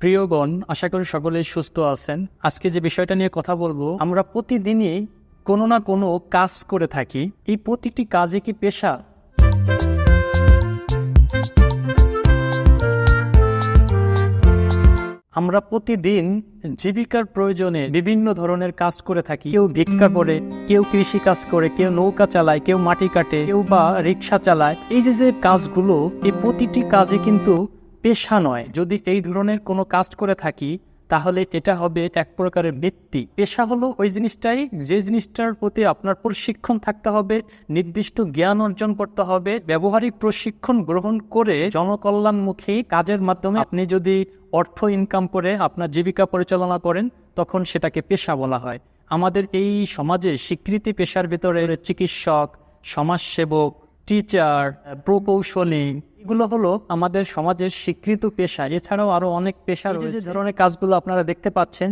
প্রিয়গণ, আশা করি সকলেই সুস্থ আছেন। আজকে যে বিষয়টা নিয়ে কথা বলব, আমরা প্রতিদিনই কোনো না কোনো কাজ করে থাকি। এই প্রতিটি কাজে কি পেশা? আমরা প্রতিদিন জীবিকার প্রয়োজনে বিভিন্ন ধরনের কাজ করে থাকি। কেউ ভিক্ষা করে, কেউ কৃষি কাজ করে, কেউ নৌকা চালায়, কেউ মাটি কাটে, কেউ বা রিক্সা চালায়। এই যে যে কাজগুলো, এই প্রতিটি কাজে কিন্তু পেশা নয়। যদি এই ধরনের কোনো কাজ করে থাকি, তাহলে এটা হবে এক প্রকারের বৃত্তি। পেশা হলো ওই জিনিসটাই, যে জিনিসটার প্রতি আপনার প্রশিক্ষণ থাকতে হবে, নির্দিষ্ট জ্ঞান অর্জন করতে হবে, ব্যবহারিক প্রশিক্ষণ গ্রহণ করে জনকল্যাণমুখী কাজের মাধ্যমে আপনি যদি অর্থ ইনকাম করে আপনার জীবিকা পরিচালনা করেন, তখন সেটাকে পেশা বলা হয়। আমাদের এই সমাজে স্বীকৃতি পেশার ভিতরে চিকিৎসক, সমাজসেবক টিচার প্রকৌশলী এগুলো হলো আমাদের সমাজের স্বীকৃত পেশা। এছাড়াও আরও অনেক পেশা রয়েছে। যে ধরনের কাজগুলো আপনারা দেখতে পাচ্ছেন।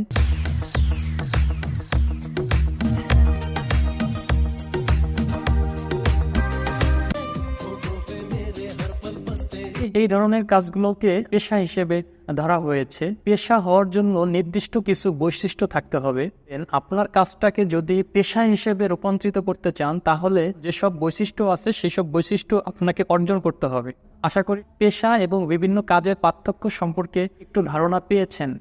এই ধরনের কাজগুলোকে পেশা হিসেবে ধরা হয়েছে। পেশা হওয়ার জন্য নির্দিষ্ট কিছু বৈশিষ্ট্য থাকতে হবে। আপনার কাজটাকে যদি পেশা হিসেবে রূপান্তরিত করতে চান, তাহলে যেসব বৈশিষ্ট্য আছে, সেসব বৈশিষ্ট্য আপনাকে অর্জন করতে হবে। আশা করি পেশা এবং বিভিন্ন কাজের পার্থক্য সম্পর্কে একটু ধারণা পেয়েছেন।